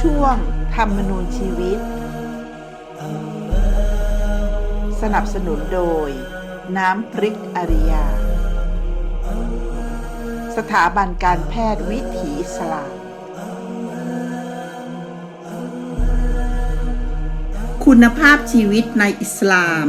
ช่วง ธรรมนูญชีวิต สนับสนุนโดย น้ำพริกอริยา สถาบันการแพทย์วิถีอิสลามคุณภาพชีวิตในอิสลาม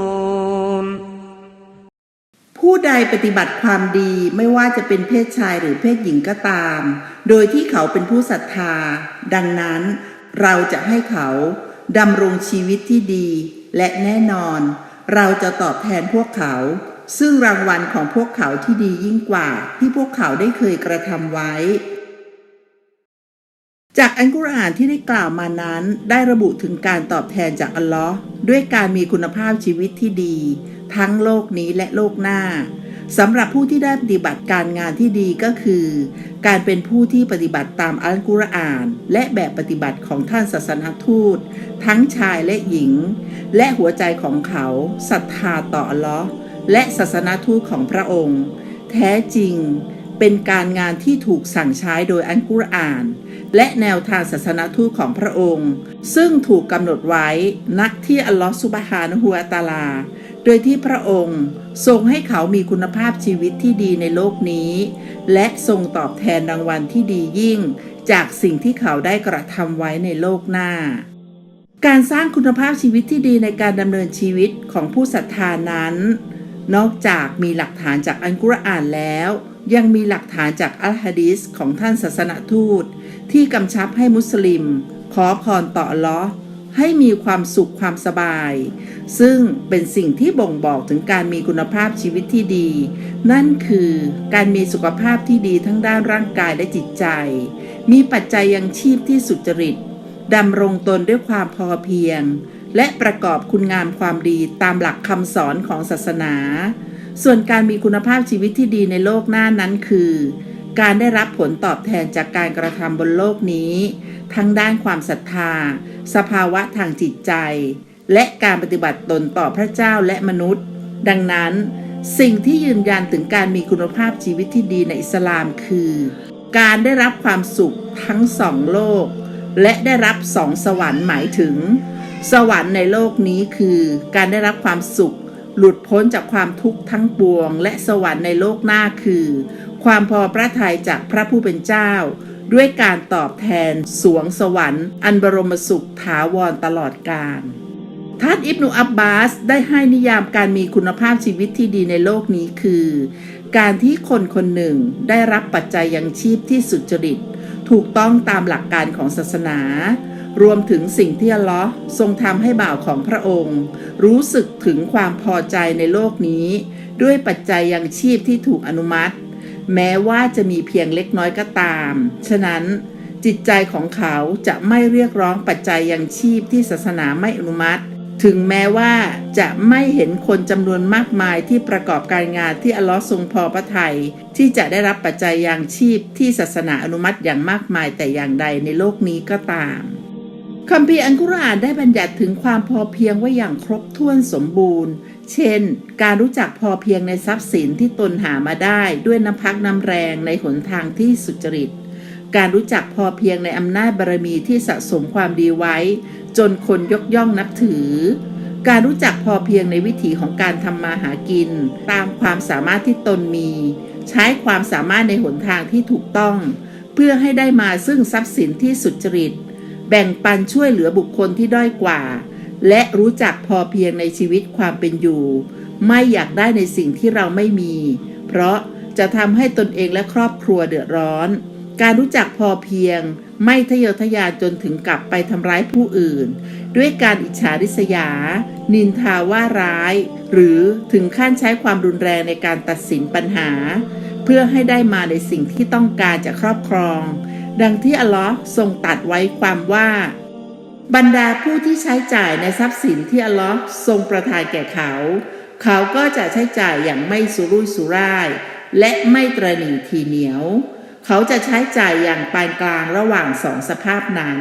ผู้ใดปฏิบัติความดีไม่ว่าจะเป็นเพศชายหรือเพศหญิงก็ตาม โดยที่เขาเป็นผู้ศรัทธา ดังนั้นเราจะให้เขาดำรงชีวิตที่ดี และแน่นอน เราจะตอบแทนพวกเขา ซึ่งรางวัลของพวกเขาที่ดียิ่งกว่า ที่พวกเขาได้เคยกระทำไว้ จากอันกุรอานที่ได้กล่าวมานั้น ได้ระบุถึงการตอบแทนจากอัลลอฮ์ด้วยการมีคุณภาพชีวิตที่ดี ทั้งโลกนี้และโลกหน้าสำหรับผู้ที่ได้ปฏิบัติการงานที่ดีก็คือ การเป็นผู้ที่ปฏิบัติตามอัลกุรอาน และแบบปฏิบัติของท่านศาสนทูต ทั้งชายและหญิง และหัวใจของเขาศรัทธาต่ออัลลอฮ์และศาสนทูตของพระองค์ แท้จริงเป็นการงานที่ถูกสั่งใช้โดยอันกุรอาน และแนวทางศาสนทูตของพระองค์ ซึ่งถูกกำหนดไว้นักที่อัลลอฮฺสุบฮานะฮูวะตาลา โดยที่พระองค์ทรงให้เขามีคุณภาพชีวิตที่ดีในโลกนี้ และทรงตอบแทนรางวัลที่ดียิ่ง จากสิ่งที่เขาได้กระทำไว้ในโลกหน้า การสร้างคุณภาพชีวิตที่ดีในการดำเนินชีวิตของผู้ศรัทธานั้น นอกจากมีหลักฐานจากอัลกุรอานแล้ว ยังมีหลักฐานจากอัลฮะดีษของท่านศาสนทูต ที่กำชับให้มุสลิม ขอพรต่อลอ ให้มีความสุขความสบาย ซึ่งเป็นสิ่งที่บ่งบอกถึงการมีคุณภาพชีวิตที่ดี นั่นคือการมีสุขภาพที่ดีทั้งด้านร่างกายและจิตใจ มีปัจจัยยังชีพที่สุจริตดำรงตนด้วยความพอเพียง และประกอบคุณงามความดีตามหลักคำสอนของศาสนา ส่วนการมีคุณภาพชีวิตที่ดีในโลกหน้านั้นคือ การได้รับผลตอบแทนจากการกระทำบนโลกนี้ ทั้งด้านความศรัทธา สภาวะทางจิตใจ และการปฏิบัติตนต่อพระเจ้าและมนุษย์ ดังนั้น สิ่งที่ยืนยันถึงการมีคุณภาพชีวิตที่ดีในอิสลามคือ การได้รับความสุขทั้งสองโลก และได้รับสองสวรรค์หมายถึง สวรรค์ในโลกนี้คือ การได้รับความสุขหลุดพ้นจากความทุกข์ทั้งปวง และสวรรค์ในโลกหน้าคือ ความพอพระทัยจากพระผู้เป็นเจ้า ด้วยการตอบแทนสวงสวรรค์ อันบรมสุขถาวรตลอดกาลท่านอิบนุอับบาสได้ให้นิยามการมีคุณภาพชีวิตที่ดีในโลกนี้คือ การที่คนคนหนึ่งได้รับปัจจัยยังชีพที่สุจริต ถูกต้องตามหลักการของศาสนา รวมถึงสิ่งที่อัลเลอฮ์ทรงทำให้บ่าวของพระองค์ รู้สึกถึงความพอใจในโลกนี้ ด้วยปัจจัยยังชีพที่ถูกอนุมัติ แม้ว่าจะมีเพียงเล็กน้อยก็ตาม ฉะนั้นจิตใจของเขาจะไม่เรียกร้องปัจจัยยังชีพที่ศาสนาไม่อนุมัติ ถึงแม้ว่าจะไม่เห็นคนจำนวนมากมายที่ประกอบการงานที่อัลลอฮ์ทรงพอพระทัยที่จะได้รับปัจจัยยังชีพที่ศาสนาอนุมัติอย่างมากมายแต่อย่างใดในโลกนี้ก็ตามคัมภีร์อันกุรอานได้บัญญัติถึงความพอเพียงไว้อย่างครบถ้วนสมบูรณ์ เช่น การรู้จักพอเพียงในทรัพย์สินที่ตนหามาได้ด้วยน้ำพักน้ำแรงในหนทางที่สุจริต การรู้จักพอเพียงในอำนาจบารมีที่สะสมความดีไว้ จนคนยกย่องนับถือ การรู้จักพอเพียงในวิถีของการทำมาหากิน ตามความสามารถที่ตนมี ใช้ความสามารถในหนทางที่ถูกต้อง เพื่อให้ได้มาซึ่งทรัพย์สินที่สุจริต แบ่งปันช่วยเหลือบุคคลที่ด้อยกว่า และรู้จักพอเพียงในชีวิตความเป็นอยู่ ไม่อยากได้ในสิ่งที่เราไม่มี เพราะจะทำให้ตนเองและครอบครัวเดือดร้อน การรู้จักพอเพียง ไม่ทะเยอทะยานจนถึงกับไปทำร้ายผู้อื่น ด้วยการอิจฉาริษยา นินทาว่าร้าย หรือถึงขั้นใช้ความรุนแรงในการตัดสินปัญหาพพื่อให้ได้มาในสิ่งที่ต้องการจะครอบครอง ดังที่อัลลอฮ์ทรงตัดไว้ความว่า บรรดาผู้ที่ใช้จ่ายในทรัพย์สินที่อัลลอฮ์ทรงประทานแก่เขา เขาก็จะใช้จ่ายอย่างไม่สุรุ่ยสุร่าย และไม่ตรณีทีเหนียว เขาจะใช้จ่ายอย่างปานกลางระหว่างสองสภาพนั้น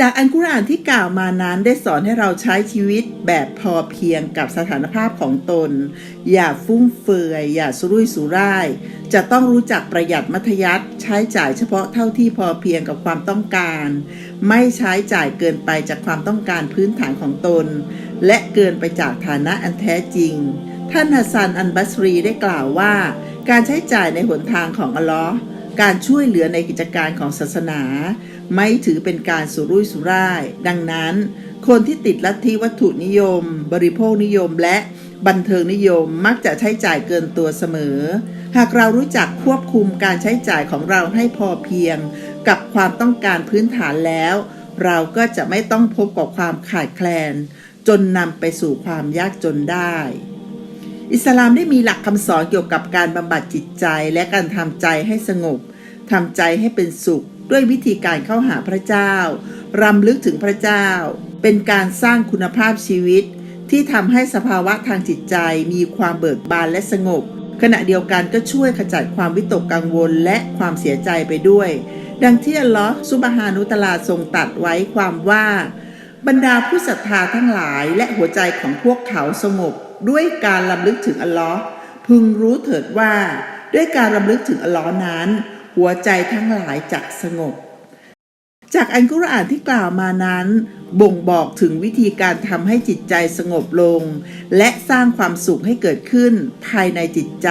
จากอันกุรอานที่กล่าวมานั้นได้สอนให้เราใช้ชีวิตแบบพอเพียงกับสถานภาพของตน อย่าฟุ่มเฟือย อย่าสุรุ่ยสุร่าย จะต้องรู้จักประหยัดมัธยัติใช้จ่ายเฉพาะเท่าที่พอเพียงกับความต้องการ ไม่ใช้จ่ายเกินไปจากความต้องการพื้นฐานของตน และเกินไปจากฐานะอันแท้จริง ท่านฮัสซันอันบัสรีได้กล่าวว่า การใช้จ่ายในหนทางของอัลลอฮ์ การช่วยเหลือในกิจการของศาสนา ไม่ถือเป็นการสุรุ่ยสุร่าย ดังนั้น คนที่ติดลัทธิวัตถุนิยม บริโภคนิยมและบันเทิงนิยมมักจะใช้จ่ายเกินตัวเสมอ หากเรารู้จักควบคุมการใช้จ่ายของเราให้พอเพียง กับความต้องการพื้นฐานแล้ว เราก็จะไม่ต้องพบกับความขาดแคลน จนนำไปสู่ความยากจนได้ อิสลามได้มีหลักคำสอนเกี่ยวกับการบำบัดจิตใจและการทำใจให้สงบทำใจให้เป็นสุข ด้วยวิธีการเข้าหาพระเจ้ารำลึกถึงพระเจ้า เป็นการสร้างคุณภาพชีวิต ที่ทำให้สภาวะทางจิตใจมีความเบิกบานและสงบ ขณะเดียวกันก็ช่วยขจัดความวิตกกังวลและความเสียใจไปด้วย ดังที่อัลลอฮ์ซุบฮานุตลาทรงตัดไว้ความว่า บรรดาผู้ศรัทธาทั้งหลายและหัวใจของพวกเขาสงบ ด้วยการลำลึกถึงอัลลอฮ์พึงรู้เถิดว่า ด้วยการลำลึกถึงอัลลอฮ์นั้น หัวใจทั้งหลายจะสงบ จากอันกุรอานที่กล่าวมานั้น บ่งบอกถึงวิธีการทำให้จิตใจสงบลง และสร้างความสุขให้เกิดขึ้นภายในจิตใจ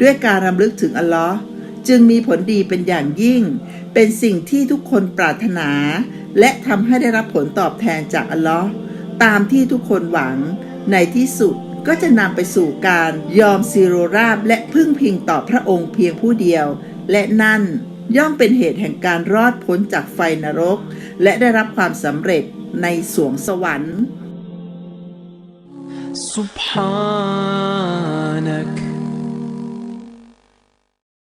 ด้วยการรำลึกถึงอัลลอฮ์จึงมีผลดีเป็นอย่างยิ่ง เป็นสิ่งที่ทุกคนปรารถนา และทำให้ได้รับผลตอบแทนจากอัลลอฮ์ตามที่ทุกคนหวัง ในที่สุดก็จะนำไปสู่การยอมซีโรราบและพึ่งพิงต่อพระองค์เพียงผู้เดียว และนั่นย่อมเป็นเหตุแห่งการรอดพ้นจากไฟนรก และได้รับความสำเร็จในสวงสวรรค์ سبحانك